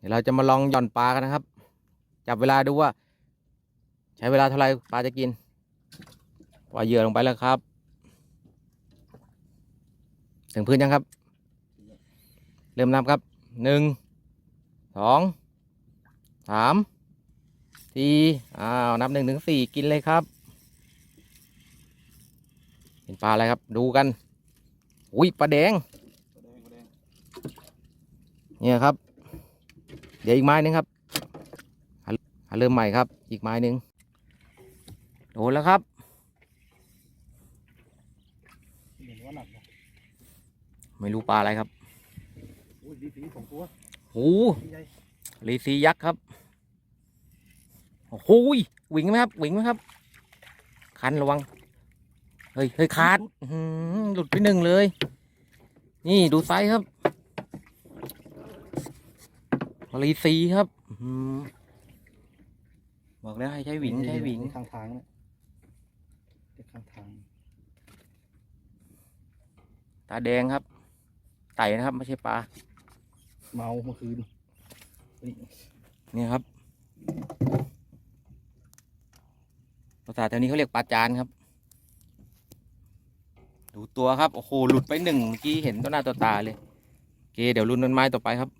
เดี๋ยวเราจะมาลองหย่อนปลากันนะครับ จับเวลาดูว่า ใช้เวลาเท่าไหร่ปลาจะกินปล่อยเหยื่อลงไปแล้วครับ ถึงพื้นยังครับ เริ่มนับครับหนึ่งสองสามสี่อ้าวนับหนึ่งถึงสี่กินเลยครับเห็นปลาอะไรครับดูกัน อุ้ยปลาแดงเนี่ยครับเดี๋ยวอีกไม้หนึงครับหาเริ่มใหม่ครับ อีกไม้หนึ่งโดนแล้วครับไม่รู้ปลาอะไรครับโอ้ยดีสีสองตัวโอ้ดีใหลีซียักษ์ครับโอ้โหยหวิงไหมครับหวิงไหมครับ คันระวัง เฮ้ยเฮ้ยขาดหลุดไปหนึ่งเลย นี่ดูไซส์ครับ ลีซีครับอื้อหือบอกแล้วให้ใช้หวิงใช้หวิงข้างทางเนี่ยเด็กข้างทาง ตาแดงครับ ไต่นะครับไม่ใช่ปลา เมาเมื่อคืนเฮ้ยเนี่ยครับภาษาแถวนี้เขาเรียกปลาจานครับ ดูตัวครับ โอ้โห หลุดไปหนึ่งเมื่อกี้เห็นต่อหน้าต่อตาเลยโอเคเดี๋ยวลุ้นต้นไม้ต่อไปครับนี่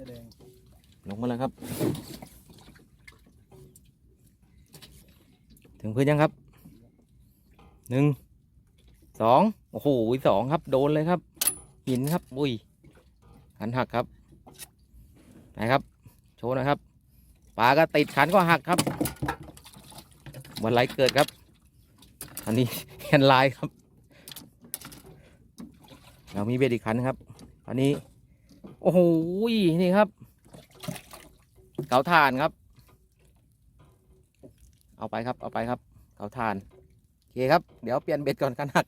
จะแดงลงมาแล้วครับ ถึงพื้นยังครับ หนึ่ง สอง โอ้โหสองครับ โดนเลยครับ หินครับ อุ้ย ขันหักครับ ไหนครับ โชว์นะครับ ปลาก็ติดขันก็หักครับ วันไรเกิดครับ อันนี้แฮนไลน์ครับ เรามีเบ็ดอีกขันครับ อันนี้ โอ้โหนี่ครับ เกาถ่านครับ เอาไปครับ เอาไปครับ เกาถ่าน โอเคครับ เดี๋ยวเปลี่ยนเบ็ดก่อนกันหัก